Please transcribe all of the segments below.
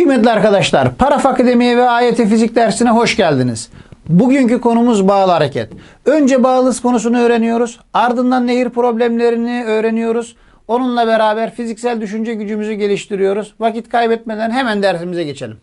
Kıymetli arkadaşlar, Paraf Akademi'ye ve AYT Fizik dersine hoş geldiniz. Bugünkü konumuz bağlı hareket. Önce bağlı konusunu öğreniyoruz. Ardından nehir problemlerini öğreniyoruz. Onunla beraber fiziksel düşünce gücümüzü geliştiriyoruz. Vakit kaybetmeden hemen dersimize geçelim.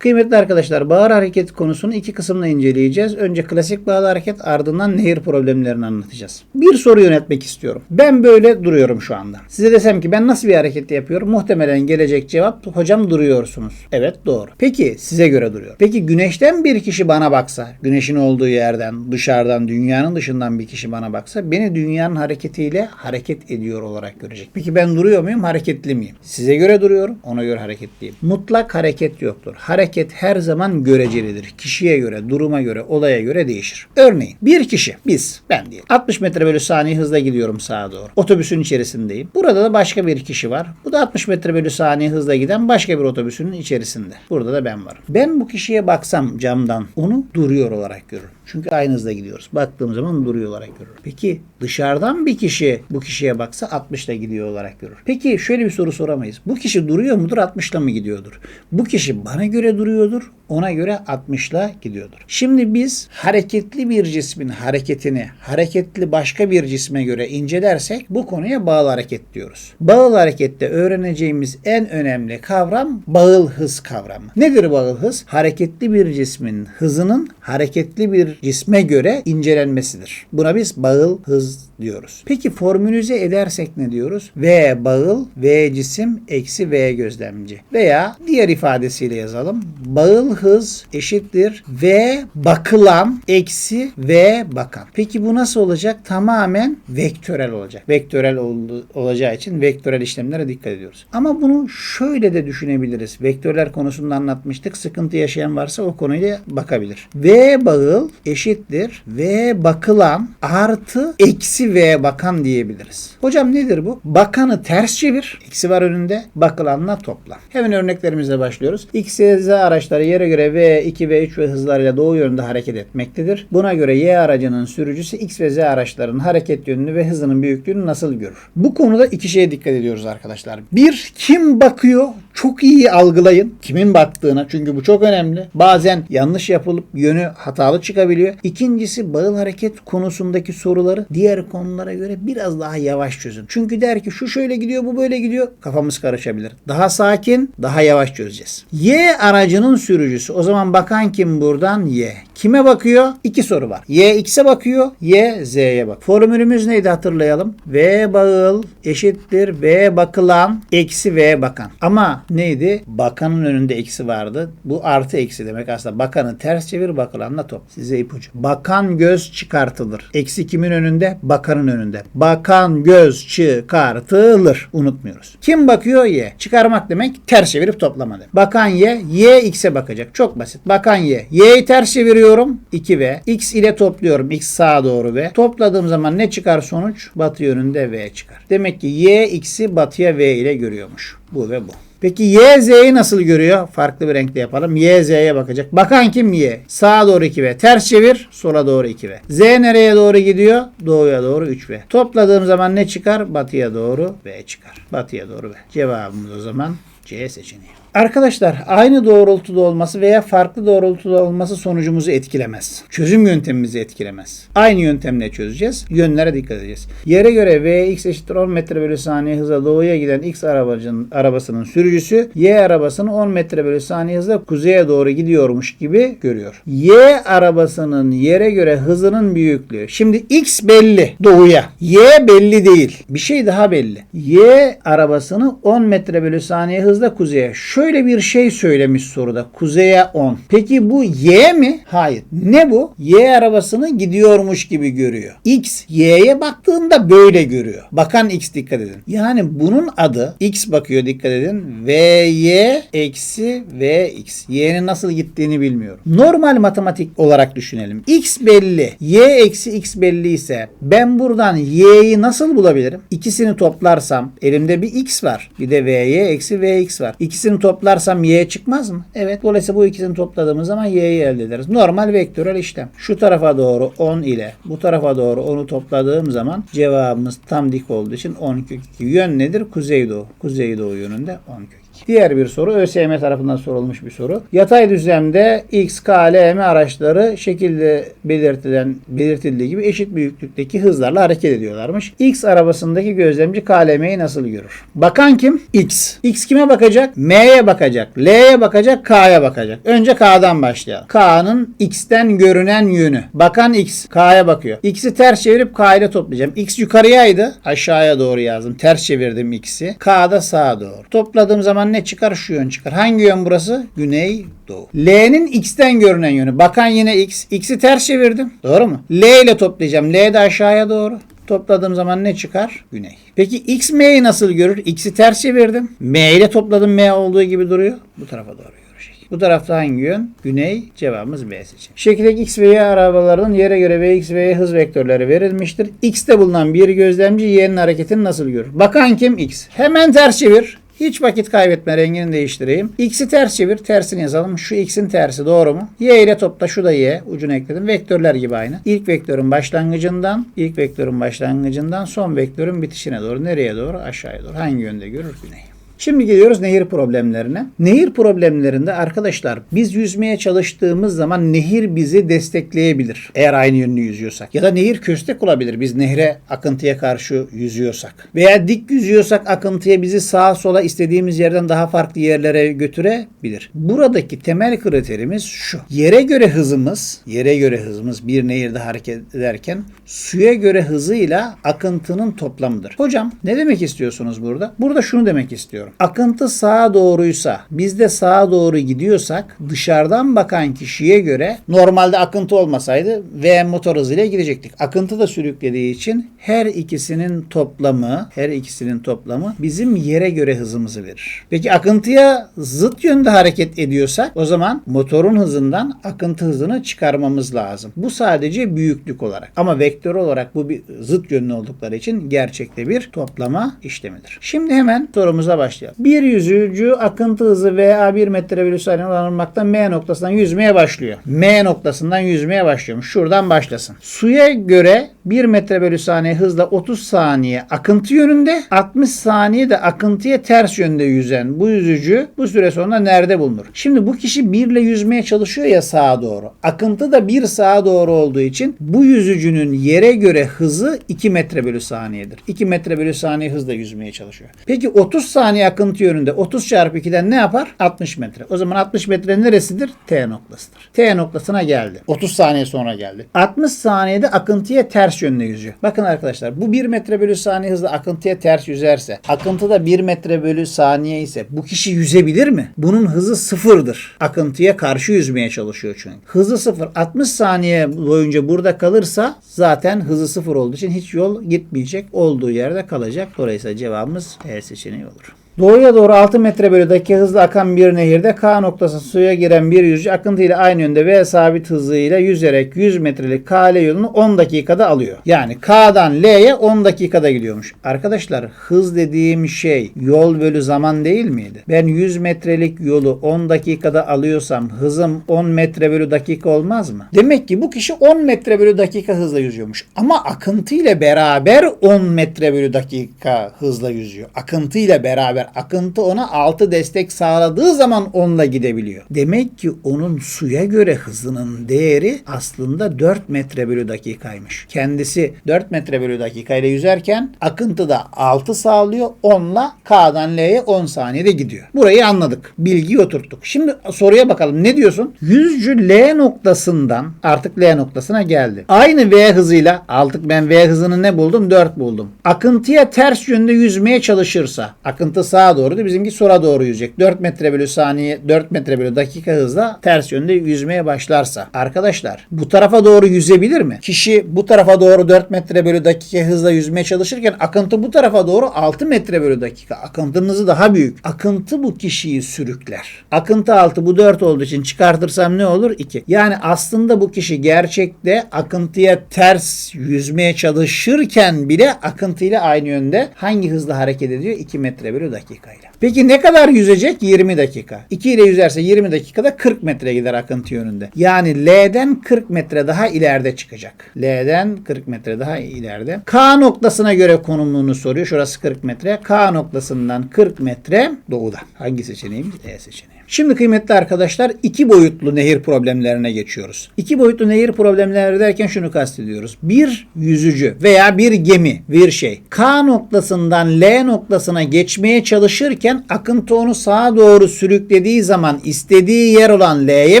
Kıymetli arkadaşlar bağır hareket konusunu iki kısımla inceleyeceğiz. Önce klasik bağlı hareket ardından nehir problemlerini anlatacağız. Bir soru yönetmek istiyorum. Ben böyle duruyorum şu anda. Size desem ki ben nasıl bir hareket yapıyorum? Muhtemelen gelecek cevap hocam duruyorsunuz. Evet doğru. Peki size göre duruyor. Peki güneşten bir kişi bana baksa, güneşin olduğu yerden, dışarıdan, dünyanın dışından bir kişi bana baksa beni dünyanın hareketiyle hareket ediyor olarak görecek. Peki ben duruyor muyum? Hareketli miyim? Size göre duruyorum. Ona göre hareketliyim. Mutlak hareket yoktur. Hareket her zaman görecelidir. Kişiye göre, duruma göre, olaya göre değişir. Örneğin bir kişi, biz, ben diyelim. 60 metre bölü saniye hızla gidiyorum sağa doğru. Otobüsün içerisindeyim. Burada da başka bir kişi var. Bu da 60 metre bölü saniye hızla giden başka bir otobüsün içerisinde. Burada da ben varım. Ben bu kişiye baksam camdan onu duruyor olarak görürüm. Çünkü aynı hızla gidiyoruz. Baktığım zaman duruyor olarak görürüm. Peki dışarıdan bir kişi bu kişiye baksa 60 ile gidiyor olarak görür. Peki şöyle bir soru soramayız. Bu kişi duruyor mudur 60 ile mı gidiyordur? Bu kişi bana göre duruyordur. Ona göre 60 ile gidiyordur. Şimdi biz hareketli bir cismin hareketini hareketli başka bir cisme göre incelersek bu konuya bağlı hareket diyoruz. Bağıl harekette öğreneceğimiz en önemli kavram bağıl hız kavramı. Nedir bağıl hız? Hareketli bir cismin hızının hareketli bir cisme göre incelenmesidir. Buna biz bağıl hız diyoruz. Peki formülize edersek ne diyoruz? V bağıl, V cisim, eksi V gözlemci. Veya diğer ifadesiyle yazalım. Bağıl hız eşittir V bakılan eksi V bakan. Peki bu nasıl olacak? Tamamen vektörel olacak. Vektörel ol- olacağı için vektörel işlemlere dikkat ediyoruz. Ama bunu şöyle de düşünebiliriz. Vektörler konusunda anlatmıştık. Sıkıntı yaşayan varsa o konuyla bakabilir. V bağıl eşittir V bakılan artı eksi V bakan diyebiliriz. Hocam nedir bu? Bakanı ters çevir. Eksi var önünde. Bakılanla topla. Hemen örneklerimizle başlıyoruz. X, Y, Z araçları yere göre V, 2 ve 3 ve hızlarıyla doğu yönünde hareket etmektedir. Buna göre Y aracının sürücüsü X ve Z araçlarının hareket yönünü ve hızının büyüklüğünü nasıl görür? Bu konuda iki şeye dikkat ediyoruz arkadaşlar. Bir, kim bakıyor? Çok iyi algılayın. Kimin baktığına. Çünkü bu çok önemli. Bazen yanlış yapılıp yönü hatalı çıkabiliyor. İkincisi bağıl hareket konusundaki soruları diğer konulara göre biraz daha yavaş çözün. Çünkü der ki şu şöyle gidiyor bu böyle gidiyor. Kafamız karışabilir. Daha sakin, daha yavaş çözeceğiz. Y aracının sürücüsü. O zaman bakan kim buradan? Y. Kime bakıyor? İki soru var. Y X'e bakıyor. Y Z'ye bak. Formülümüz neydi hatırlayalım. V bağıl eşittir V bakılan eksi V bakan. Ama neydi? Bakanın önünde eksi vardı. Bu artı eksi demek aslında. Bakanı ters çevir bakılanla top. Size ipucu. Bakan göz çıkartılır. Eksi kimin önünde? Bakanın önünde. Bakan göz çıkartılır. Unutmuyoruz. Kim bakıyor? Y. Çıkarmak demek ters çevirip toplama demek. Bakan Y. Y X'e bakacak. Çok basit. Bakan Y. Y'yi ters çeviriyorum. 2V. X ile topluyorum. X sağa doğru V. Topladığım zaman ne çıkar sonuç? Batı yönünde V çıkar. Demek ki Y X'i batıya V ile görüyormuş. Bu ve bu. Peki Y Z'yi nasıl görüyor? Farklı bir renkle yapalım. Y Z'ye bakacak. Bakan kim? Y. Sağa doğru 2V. Ters çevir. Sola doğru 2V. Z nereye doğru gidiyor? Doğuya doğru 3V. Topladığım zaman ne çıkar? Batıya doğru V çıkar. Batıya doğru V. Cevabımız o zaman C seçeneği. Arkadaşlar aynı doğrultuda olması veya farklı doğrultuda olması sonucumuzu etkilemez. Çözüm yöntemimizi etkilemez. Aynı yöntemle çözeceğiz. Yönlere dikkat edeceğiz. Yere göre Vx eşittir 10 metre bölü saniye hızla doğuya giden X arabacının, arabasının sürücüsü Y arabasını 10 metre bölü saniye hızla kuzeye doğru gidiyormuş gibi görüyor. Y arabasının yere göre hızının büyüklüğü. Şimdi X belli doğuya. Y belli değil. Bir şey daha belli. Y arabasını 10 metre bölü saniye hızla kuzeye. Şöyle bir şey söylemiş soruda. Kuzeye 10. Peki bu Y mi? Hayır. Ne bu? Y arabasını gidiyormuş gibi görüyor. X Y'ye baktığında böyle görüyor. Bakan X dikkat edin. Yani bunun adı X bakıyor dikkat edin. VY eksi VX. Y'nin nasıl gittiğini bilmiyorum. Normal matematik olarak düşünelim. X belli. Y eksi X belli ise ben buradan Y'yi nasıl bulabilirim? İkisini toplarsam elimde bir X var. Bir de VY eksi VX var. İkisini toplarsam Y çıkmaz mı? Evet. Dolayısıyla bu ikisini topladığımız zaman Y'yi elde ederiz. Normal vektörel işlem. Şu tarafa doğru 10 ile bu tarafa doğru 10'u topladığım zaman cevabımız tam dik olduğu için 12. Yön nedir? Kuzeydoğu. Kuzeydoğu yönünde 10 kök 2. Diğer bir soru ÖSYM tarafından sorulmuş bir soru. Yatay düzlemde X, K, L, M araçları şekilde belirtilen belirtildiği gibi eşit büyüklükteki hızlarla hareket ediyorlarmış. X arabasındaki gözlemci K, L, M'yi nasıl görür? Bakan kim? X. X kime bakacak? M'ye bakacak. L'ye bakacak. K'ya bakacak. Önce K'dan başlayalım. K'nın X'ten görünen yönü. Bakan X. K'ya bakıyor. X'i ters çevirip K ile toplayacağım. X yukarıyaydı. Aşağıya doğru yazdım. Ters çevirdim X'i. K da sağa doğru. Topladığım zaman ne çıkar? Şu yön çıkar. Hangi yön burası? Güney, doğu. L'nin X'ten görünen yönü. Bakan yine X. X'i ters çevirdim. Doğru mu? L ile toplayacağım. L de aşağıya doğru. Topladığım zaman ne çıkar? Güney. Peki X M'yi nasıl görür? X'i ters çevirdim. M ile topladım. M olduğu gibi duruyor. Bu tarafa doğru görecek. Bu tarafta hangi yön? Güney. Cevabımız B seçeneği. Şekildeki X ve Y arabalarının yere göre ve X ve Y hız vektörleri verilmiştir. X'te bulunan bir gözlemci Y'nin hareketini nasıl görür? Bakan kim? X. Hemen ters çevir. Hiç vakit kaybetme rengini değiştireyim. X'i ters çevir. Tersini yazalım. Şu X'in tersi doğru mu? Y ile topla. Şu da Y. Ucunu ekledim. Vektörler gibi aynı. İlk vektörün başlangıcından, ilk vektörün başlangıcından son vektörün bitişine doğru. Nereye doğru? Aşağıya doğru. Hangi yönde görür? Güney. Şimdi geliyoruz nehir problemlerine. Nehir problemlerinde arkadaşlar biz yüzmeye çalıştığımız zaman nehir bizi destekleyebilir. Eğer aynı yönlü yüzüyorsak. Ya da nehir köstek olabilir biz nehre akıntıya karşı yüzüyorsak. Veya dik yüzüyorsak akıntıya bizi sağa sola istediğimiz yerden daha farklı yerlere götürebilir. Buradaki temel kriterimiz şu. Yere göre hızımız, yere göre hızımız bir nehirde hareket ederken suya göre hızıyla akıntının toplamıdır. Hocam ne demek istiyorsunuz burada? Burada şunu demek istiyorum. Akıntı sağa doğruysa biz de sağa doğru gidiyorsak dışarıdan bakan kişiye göre normalde akıntı olmasaydı V motor hızıyla gidecektik. Akıntı da sürüklediği için her ikisinin toplamı her ikisinin toplamı bizim yere göre hızımızı verir. Peki akıntıya zıt yönde hareket ediyorsak o zaman motorun hızından akıntı hızını çıkarmamız lazım. Bu sadece büyüklük olarak. Ama vektör olarak bu bir zıt yönlü oldukları için gerçekte bir toplama işlemidir. Şimdi hemen sorumuza başlayalım. Bir yüzücü akıntı hızı veya 1 metre bölü saniye kullanılmakta M noktasından yüzmeye başlıyor. M noktasından yüzmeye başlıyormuş. Şuradan başlasın. Suya göre 1 metre bölü saniye hızla 30 saniye akıntı yönünde 60 saniye de akıntıya ters yönde yüzen bu yüzücü bu süre sonra nerede bulunur? Şimdi bu kişi 1 ile yüzmeye çalışıyor ya sağa doğru. Akıntı da 1 sağa doğru olduğu için bu yüzücünün yere göre hızı 2 metre bölü saniyedir. 2 metre bölü saniye hızla yüzmeye çalışıyor. Peki 30 saniye akıntı yönünde 30 çarpı 2'den ne yapar? 60 metre. O zaman 60 metre neresidir? T noktasıdır. T noktasına geldi. 30 saniye sonra geldi. 60 saniyede akıntıya ters yönde yüzüyor. Bakın arkadaşlar bu 1 metre bölü saniye hızla akıntıya ters yüzerse akıntı da 1 metre bölü saniye ise bu kişi yüzebilir mi? Bunun hızı sıfırdır. Akıntıya karşı yüzmeye çalışıyor çünkü. Hızı sıfır. 60 saniye boyunca burada kalırsa zaten hızı sıfır olduğu için hiç yol gitmeyecek. Olduğu yerde kalacak. Dolayısıyla cevabımız E seçeneği olur. Doğuya doğru 6 metre bölü dakika hızla akan bir nehirde K noktası suya giren bir yüzücü akıntı ile aynı yönde ve sabit hızıyla yüzerek 100 metrelik KL yolunu 10 dakikada alıyor. Yani K'dan L'ye 10 dakikada gidiyormuş. Arkadaşlar hız dediğim şey yol bölü zaman değil miydi? Ben 100 metrelik yolu 10 dakikada alıyorsam hızım 10 metre bölü dakika olmaz mı? Demek ki bu kişi 10 metre bölü dakika hızla yüzüyormuş. Ama akıntı ile beraber 10 metre bölü dakika hızla yüzüyor. Akıntı ile beraber akıntı ona 6 destek sağladığı zaman onunla gidebiliyor. Demek ki onun suya göre hızının değeri aslında 4 metre bölü dakikaymış. Kendisi 4 metre bölü dakika ile yüzerken akıntı da 6 sağlıyor. Onunla K'dan L'ye 10 saniyede gidiyor. Burayı anladık. Bilgiyi oturttuk. Şimdi soruya bakalım. Ne diyorsun? Yüzcü L noktasından artık L noktasına geldi. Aynı V hızıyla artık ben V hızını ne buldum? 4 buldum. Akıntıya ters yönde yüzmeye çalışırsa akıntı sağa doğru da bizimki sola doğru yüzecek. 4 metre bölü saniye 4 metre bölü dakika hızla ters yönde yüzmeye başlarsa arkadaşlar bu tarafa doğru yüzebilir mi? Kişi bu tarafa doğru 4 metre bölü dakika hızla yüzmeye çalışırken akıntı bu tarafa doğru 6 metre bölü dakika. Akıntının hızı daha büyük. Akıntı bu kişiyi sürükler. Akıntı 6 bu 4 olduğu için çıkartırsam ne olur? 2. Yani aslında bu kişi gerçekte akıntıya ters yüzmeye çalışırken bile akıntıyla aynı yönde hangi hızla hareket ediyor? 2 metre bölü dakika. Dakikayla. Peki ne kadar yüzecek? 20 dakika. 2 ile yüzerse 20 dakikada 40 metre gider akıntı yönünde. Yani L'den 40 metre daha ileride çıkacak. L'den 40 metre daha ileride. K noktasına göre konumunu soruyor. Şurası 40 metre. K noktasından 40 metre doğuda. Hangi seçeneğimiz? E seçeneği. Şimdi kıymetli arkadaşlar iki boyutlu nehir problemlerine geçiyoruz. İki boyutlu nehir problemleri derken şunu kastediyoruz. Bir yüzücü veya bir gemi bir şey K noktasından L noktasına geçmeye çalışırken akıntı onu sağa doğru sürüklediği zaman istediği yer olan L'ye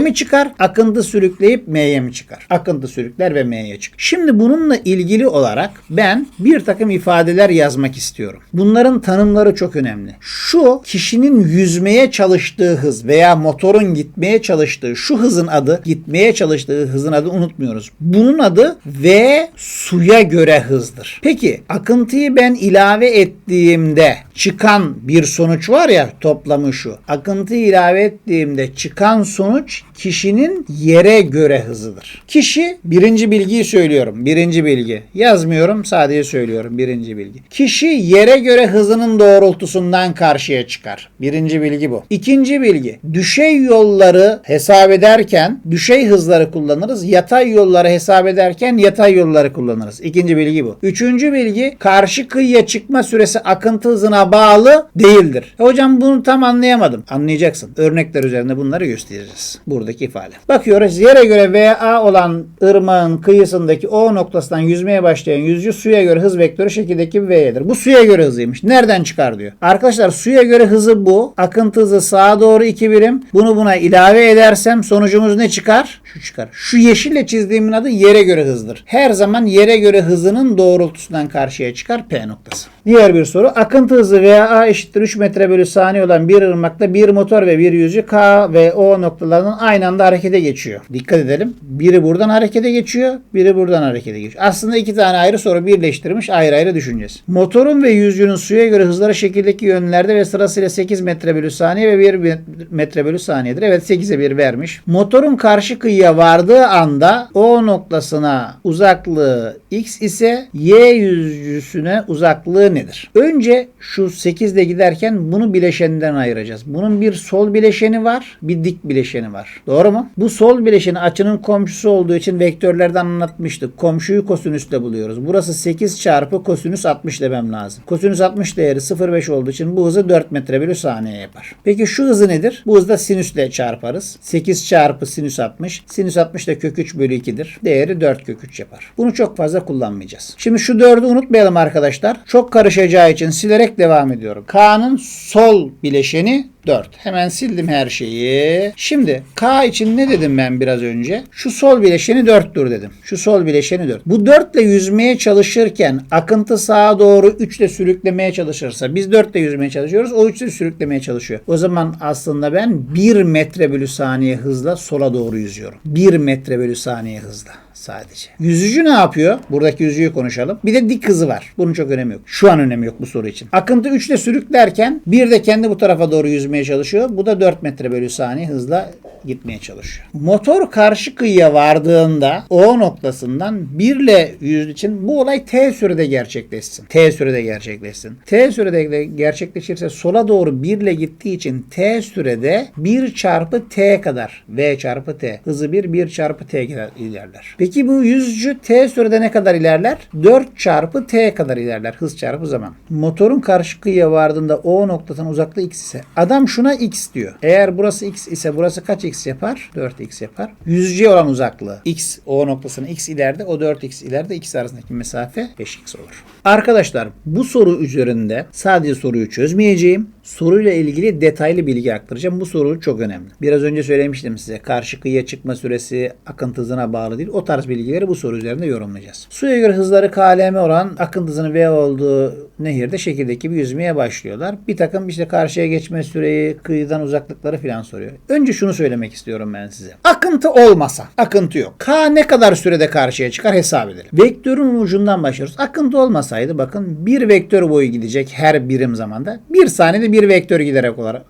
mi çıkar? Akıntı sürükleyip M'ye mi çıkar? Akıntı sürükler ve M'ye çıkar. Şimdi bununla ilgili olarak ben bir takım ifadeler yazmak istiyorum. Bunların tanımları çok önemli. Şu kişinin yüzmeye çalıştığı hız veya motorun gitmeye çalıştığı şu hızın adı gitmeye çalıştığı hızın adı unutmuyoruz. Bunun adı V suya göre hızdır. Peki akıntıyı ben ilave ettiğimde çıkan bir sonuç var ya toplamı şu. Akıntıyı ilave ettiğimde çıkan sonuç kişinin yere göre hızıdır. Kişi birinci bilgiyi söylüyorum. Birinci bilgi. Yazmıyorum sadece söylüyorum birinci bilgi. Kişi yere göre hızının doğrultusundan karşıya çıkar. Birinci bilgi bu. İkinci bilgi. Düşey yolları hesap ederken düşey hızları kullanırız. Yatay yolları hesap ederken yatay yolları kullanırız. İkinci bilgi bu. Üçüncü bilgi karşı kıyıya çıkma süresi akıntı hızına bağlı değildir. E hocam bunu tam anlayamadım. Anlayacaksın. Örnekler üzerinde bunları göstereceğiz. Buradaki ifade. Bakıyoruz yere göre VA olan ırmağın kıyısındaki O noktasından yüzmeye başlayan yüzücü suya göre hız vektörü şekildeki V'dir. Bu suya göre hızıymış. Nereden çıkar diyor. Arkadaşlar suya göre hızı bu. Akıntı hızı sağa doğru 2 birim. Bunu buna ilave edersem sonucumuz ne çıkar? Şu çıkar. Şu yeşille çizdiğimin adı yere göre hızdır. Her zaman yere göre hızının doğrultusundan karşıya çıkar P noktası. Diğer bir soru. Akıntı hızı VA eşittir 3 metre bölü saniye olan bir ırmakta bir motor ve bir yüzücü K ve O noktalarının aynı anda harekete geçiyor. Dikkat edelim. Biri buradan harekete geçiyor, biri buradan harekete geçiyor. Aslında iki tane ayrı soru birleştirmiş ayrı ayrı düşüneceğiz. Motorun ve yüzücünün suya göre hızları şekildeki yönlerde ve sırasıyla 8 metre bölü saniye ve 1 metre bölü saniyedir. Evet 8'e 1 vermiş. Motorun karşı kıyıya vardığı anda O noktasına uzaklığı x ise Y yüzücüsüne uzaklığı nedir? Önce şu 8 ile giderken bunu bileşeninden ayıracağız. Bunun bir sol bileşeni var, bir dik bileşeni var. Doğru mu? Bu sol bileşeni açının komşusu olduğu için vektörlerden anlatmıştık. Komşuyu kosinüsle buluyoruz. Burası 8 çarpı kosinüs 60 demem lazım. Kosinüs 60 değeri 0,5 olduğu için bu hızı 4 metre bölü saniye yapar. Peki şu hızı nedir? Bu hızda sinüsle çarparız. 8 çarpı sinüs 60. Sinüs 60 da kök 3 bölü 2'dir. Değeri 4 kök 3 yapar. Bunu çok fazla kullanmayacağız. Şimdi şu 4'ü unutmayalım arkadaşlar. Çok karışacağı için silerek devam ediyorum. K'nın sol bileşeni 4. Hemen sildim her şeyi. Şimdi K için ne dedim ben biraz önce? Şu sol bileşeni 4'tür dedim. Şu sol bileşeni 4. Bu 4 ile yüzmeye çalışırken akıntı sağa doğru 3 ile sürüklemeye çalışırsa biz 4 ile yüzmeye çalışıyoruz. O 3 ile sürüklemeye çalışıyor. O zaman aslında ben 1 metre bölü saniye hızla sola doğru yüzüyorum. 1 metre bölü saniye hızla sadece. Yüzücü ne yapıyor? Buradaki yüzücüyü konuşalım. Bir de dik hızı var. Bunun çok önemi yok. Şu an önemi yok bu soru için. Akıntı 3 ile sürüklerken bir de kendi bu tarafa doğru yüzmeye çalışıyor. Bu da 4 metre bölü saniye hızla gitmeye çalışıyor. Motor karşı kıyıya vardığında O noktasından 1 ile yüz için bu olay T sürede gerçekleşsin. T sürede gerçekleşsin. T sürede gerçekleşirse sola doğru 1 ile gittiği için T sürede 1 çarpı T kadar V çarpı T. Hızı 1 1 çarpı T ilerler. Peki bu yüzücü T sürede ne kadar ilerler? 4 çarpı T kadar ilerler. Hız çarpı zaman. Motorun karşı kıyıya vardığında O noktasının uzaklığı x ise adam şuna x diyor. Eğer burası x ise burası kaç x yapar? 4x yapar. Yüzücüye olan uzaklığı x O noktasının x ileride o 4x ileride ikisi arasındaki mesafe 5x olur. Arkadaşlar bu soru üzerinde sadece soruyu çözmeyeceğim. Soruyla ilgili detaylı bilgi aktaracağım. Bu soru çok önemli. Biraz önce söylemiştim size. Karşı kıyıya çıkma süresi akıntı hızına bağlı değil. O tarz bilgileri bu soru üzerinde yorumlayacağız. Suya göre hızları KLM olan akıntı hızının V olduğu nehirde şekildeki bir yüzmeye başlıyorlar. Bir takım işte karşıya geçme süreyi, kıyıdan uzaklıkları falan soruyor. Önce şunu söylemek istiyorum ben size. Akıntı olmasa, akıntı yok. K ne kadar sürede karşıya çıkar hesap edelim. Vektörün ucundan başlıyoruz. Akıntı olmasaydı bakın bir vektör boyu gidecek her birim zamanda. Bir saniyede bir vektör giderek olarak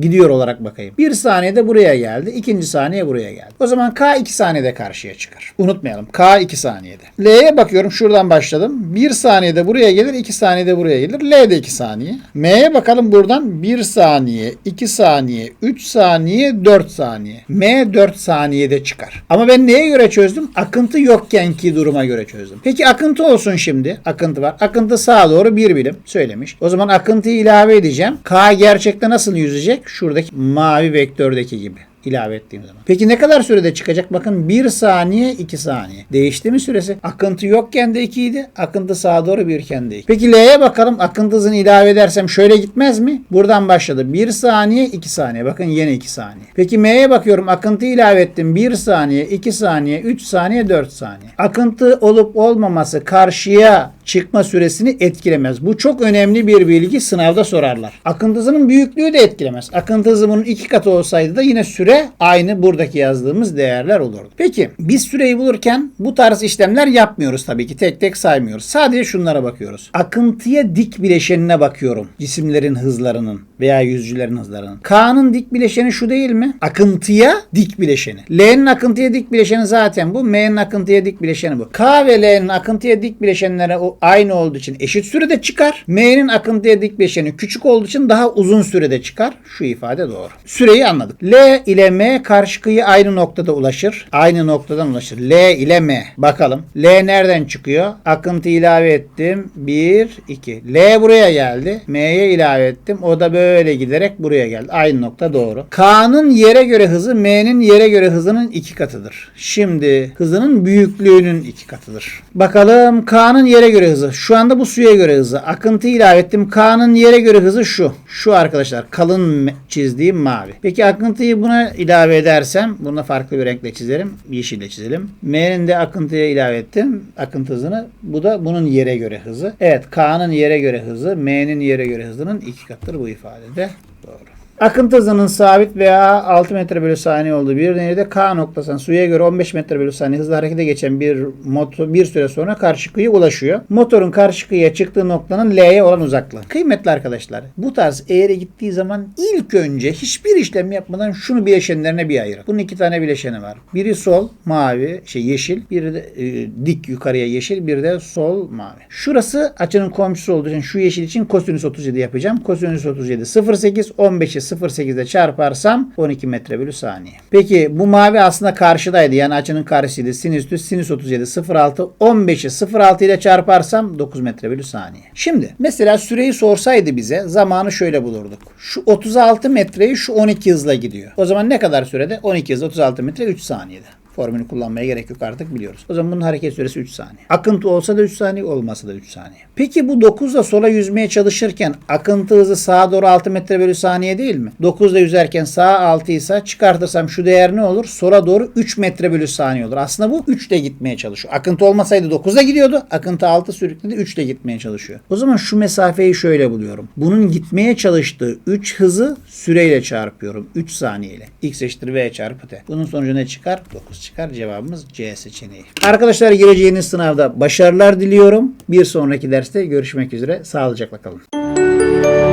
gidiyor olarak bakayım. Bir saniyede buraya geldi. ikinci saniye buraya geldi. O zaman K 2 saniyede karşıya çıkar. Unutmayalım. K 2 saniyede. L'ye bakıyorum. Şuradan başladım. 1 saniyede buraya gelir. 2 saniyede buraya gelir. L de 2 saniye. M'ye bakalım buradan 1 saniye, 2 saniye, 3 saniye, 4 saniye. M 4 saniyede çıkar. Ama ben neye göre çözdüm? Akıntı yokkenki duruma göre çözdüm. Peki akıntı olsun şimdi. Akıntı var. Akıntı sağa doğru bir birim söylemiş. O zaman akıntıyı ilave edeceğim. K gerçekte nasıl yüzecek? Şuradaki mavi vektördeki gibi ilave ettiğim zaman. Peki ne kadar sürede çıkacak? Bakın 1 saniye 2 saniye. Değişti mi süresi? Akıntı yokken de 2 idi. Akıntı sağa doğru 1 iken de 2. Peki L'ye bakalım. Akıntı hızını ilave edersem şöyle gitmez mi? Buradan başladı. 1 saniye 2 saniye. Bakın yine 2 saniye. Peki M'ye bakıyorum. Akıntı ilave ettim. 1 saniye 2 saniye 3 saniye 4 saniye. Akıntı olup olmaması karşıya çıkma süresini etkilemez. Bu çok önemli bir bilgi sınavda sorarlar. Akıntı hızının büyüklüğü de etkilemez. Akıntı hızı bunun iki katı olsaydı da yine süre aynı buradaki yazdığımız değerler olurdu. Peki biz süreyi bulurken bu tarz işlemler yapmıyoruz tabii ki. Tek tek saymıyoruz. Sadece şunlara bakıyoruz. Akıntıya dik bileşenine bakıyorum. Cisimlerin hızlarının veya yüzücülerin hızlarının. K'nın dik bileşeni şu değil mi? Akıntıya dik bileşeni. L'nin akıntıya dik bileşeni zaten bu. M'nin akıntıya dik bileşeni bu. K ve L'nin akıntıya dik bileşenleri o aynı olduğu için eşit sürede çıkar. M'nin akıntıya dik bileşeni küçük olduğu için daha uzun sürede çıkar. Şu ifade doğru. Süreyi anladık. L ile M karşı kıyı aynı noktada ulaşır. Aynı noktadan ulaşır. L ile M. Bakalım. L nereden çıkıyor? Akıntı ilave ettim. 1, 2. L buraya geldi. M'ye ilave ettim. O da böyle giderek buraya geldi. Aynı nokta doğru. K'nın yere göre hızı M'nin yere göre hızının iki katıdır. Şimdi hızının büyüklüğünün iki katıdır. Bakalım K'nın yere göre hızı. Şu anda bu suya göre hızı. Akıntı ilave ettim. K'nın yere göre hızı şu. Şu arkadaşlar kalın çizdiğim mavi. Peki akıntıyı buna ilave edersem bunu farklı bir renkle çizerim. Yeşille çizelim. M'nin de akıntıya ilave ettim. Akıntı hızını. Bu da bunun yere göre hızı. Evet K'nın yere göre hızı M'nin yere göre hızının iki katıdır bu ifadede. Doğru. Akıntı hızının sabit veya 6 metre bölü saniye olduğu bir nehirde K noktasından suya göre 15 metre bölü saniye hızla harekete geçen bir motor bir süre sonra karşı kıyıya ulaşıyor. Motorun karşı kıyıya çıktığı noktanın L'ye olan uzaklığı. Kıymetli arkadaşlar bu tarz eğere gittiği zaman ilk önce hiçbir işlem yapmadan şunu bileşenlerine bir ayırın. Bunun iki tane bileşeni var. Biri sol mavi şey yeşil biri de e, dik yukarıya yeşil bir de sol mavi. Şurası açının komşusu olduğu için şu yeşil için kosinüs 37 yapacağım. Kosinüs 37 0.8 15'i 0.8'de çarparsam 12 metre bölü saniye. Peki bu mavi aslında karşıdaydı. Yani açının karşısıydı. Sinüstü sinüs 37 0.6 15'i 0.6 ile çarparsam 9 metre bölü saniye. Şimdi mesela süreyi sorsaydı bize zamanı şöyle bulurduk. Şu 36 metreyi şu 12 hızla gidiyor. O zaman ne kadar sürede? 12 hızla 36 metre 3 saniyede. Formülü kullanmaya gerek yok artık biliyoruz. O zaman bunun hareket süresi 3 saniye. Akıntı olsa da 3 saniye, olmasa da 3 saniye. Peki bu 9 ile sola yüzmeye çalışırken akıntı hızı sağa doğru 6 metre bölü saniye değil mi? 9 ile yüzerken sağa 6 ise çıkartırsam şu değer ne olur? Sola doğru 3 metre bölü saniye olur. Aslında bu 3 ile gitmeye çalışıyor. Akıntı olmasaydı 9 ile gidiyordu. Akıntı 6 sürükledi 3 ile gitmeye çalışıyor. O zaman şu mesafeyi şöyle buluyorum. Bunun gitmeye çalıştığı 3 hızı süreyle çarpıyorum. 3 saniyeyle. X eşittir V çarpı T. Bunun sonucu ne çıkar? 9 çıkar. Cevabımız C seçeneği. Arkadaşlar gireceğiniz sınavda başarılar diliyorum. Bir sonraki derste görüşmek üzere. Sağlıcakla kalın.